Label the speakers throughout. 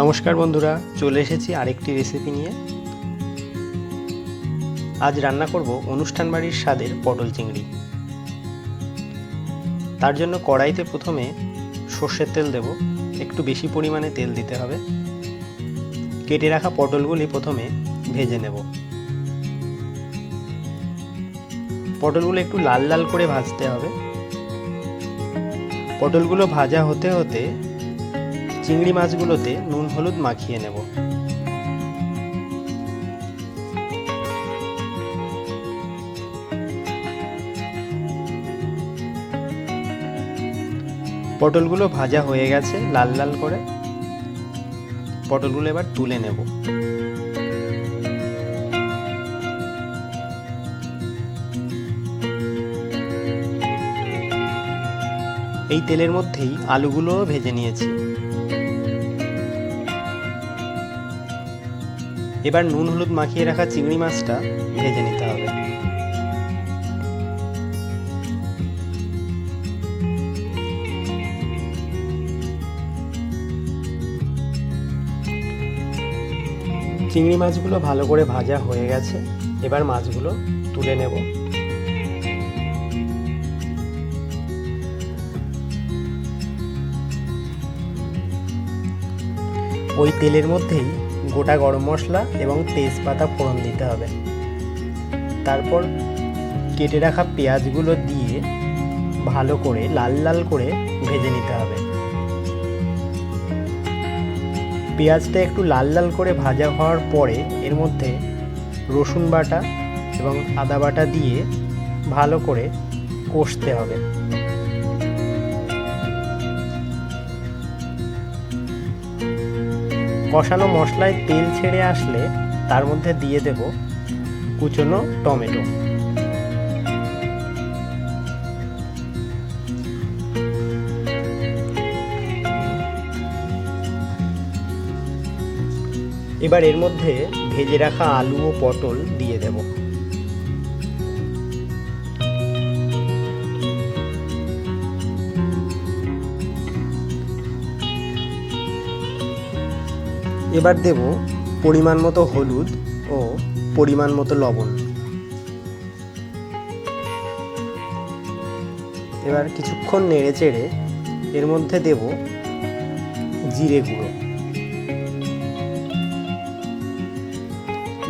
Speaker 1: নমস্কার বন্ধুরা, চলে এসেছি আরেকটি রেসিপি নিয়ে। আজ রান্না করব অনুষ্ঠান বাড়ির স্বাদের পটল চিংড়ি। তার জন্য কড়াইতে প্রথমে সর্ষের তেল দেব, একটু বেশি পরিমাণে তেল দিতে হবে। কেটে রাখা পটলগুলি প্রথমে ভেজে নেব। পটলগুলো একটু লাল লাল করে ভাজতে হবে। পটলগুলো ভাজা হতে হতে চিংড়ি মাছগুলোতে নুন, হলুদ মাখিয়ে নেব। পটলগুলো ভাজা হয়ে গেছে লাল লাল করে। পটলগুলো এবার তুলে নেব। এই তেলের মধ্যেই আলুগুলোও ভেজে নিয়েছি। এবার নুন হলুদ মাখিয়ে রাখা চিংড়ি মাছটা ভেজে নিতে হবে। চিংড়ি মাছগুলো ভালো করে ভাজা হয়ে গেছে। এবার মাছগুলো তুলে নেব। ওই তেলের মধ্যেই গোটা গরম মশলা এবং তেজপাতা ফোড়ন দিতে হবে। তারপর কেটে রাখা পেঁয়াজগুলো দিয়ে ভালো করে লাল লাল করে ভেজে নিতে হবে। পেঁয়াজটা একটু লাল লাল করে ভাজা হওয়ার পরে এর মধ্যে রসুন বাটা এবং আদা বাটা দিয়ে ভালো করে কষতে হবে। কষানো মশলায় তেল ছেড়ে আসলে তার মধ্যে দিয়ে দেব কুচনো টমেটো। এবার এর মধ্যে ভেজে রাখা আলু ও পটল দিয়ে দেব। এবার দেব পরিমাণ মতো হলুদ ও পরিমাণ মতো লবণ। এবার কিছুক্ষণ নেড়ে চেড়ে এর মধ্যে দেব জিরে গুঁড়ো।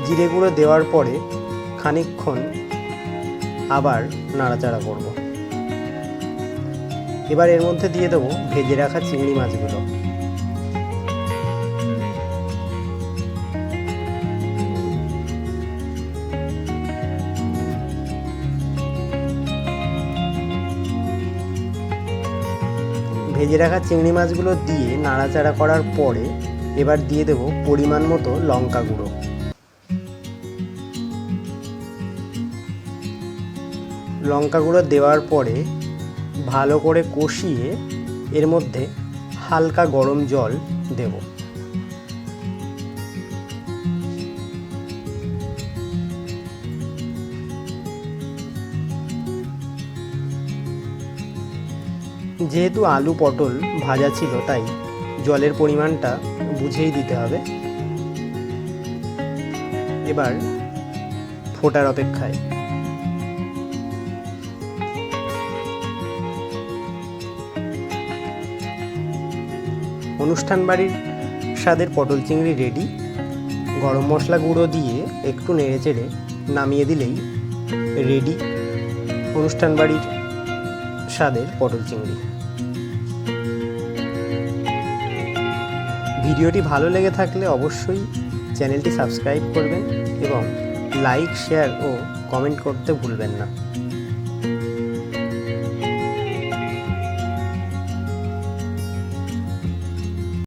Speaker 1: জিরে গুঁড়ো দেওয়ার পরে খানিকক্ষণ আবার নাড়াচাড়া করব। এবার এর মধ্যে দিয়ে দেবো ভেজে রাখা চিংড়ি মাছগুলো। ভেজে রাখা চিংড়ি মাছগুলো দিয়ে নাড়াচাড়া করার পরে এবার দিয়ে দেব পরিমাণ মতো লঙ্কা গুঁড়ো। লঙ্কা গুঁড়ো দেওয়ার পরে ভালো করে কষিয়ে এর মধ্যে হালকা গরম জল দেব। যেহেতু আলু পটল ভাজা ছিল, তাই জলের পরিমাণটা বুঝেই দিতে হবে। এবার ফোটার অপেক্ষায়। অনুষ্ঠান বাড়ির স্বাদের পটল চিংড়ি রেডি। গরম মশলা গুঁড়ো দিয়ে একটু নেড়ে চেড়ে নামিয়ে দিলেই রেডি। অনুষ্ঠান বাড়ির স্বাদের পটল চিংড়ি। ভিডিওটি ভালো লেগে থাকলে অবশ্যই চ্যানেলটি সাবস্ক্রাইব করবেন এবং লাইক, শেয়ার ও কমেন্ট করতে ভুলবেন না।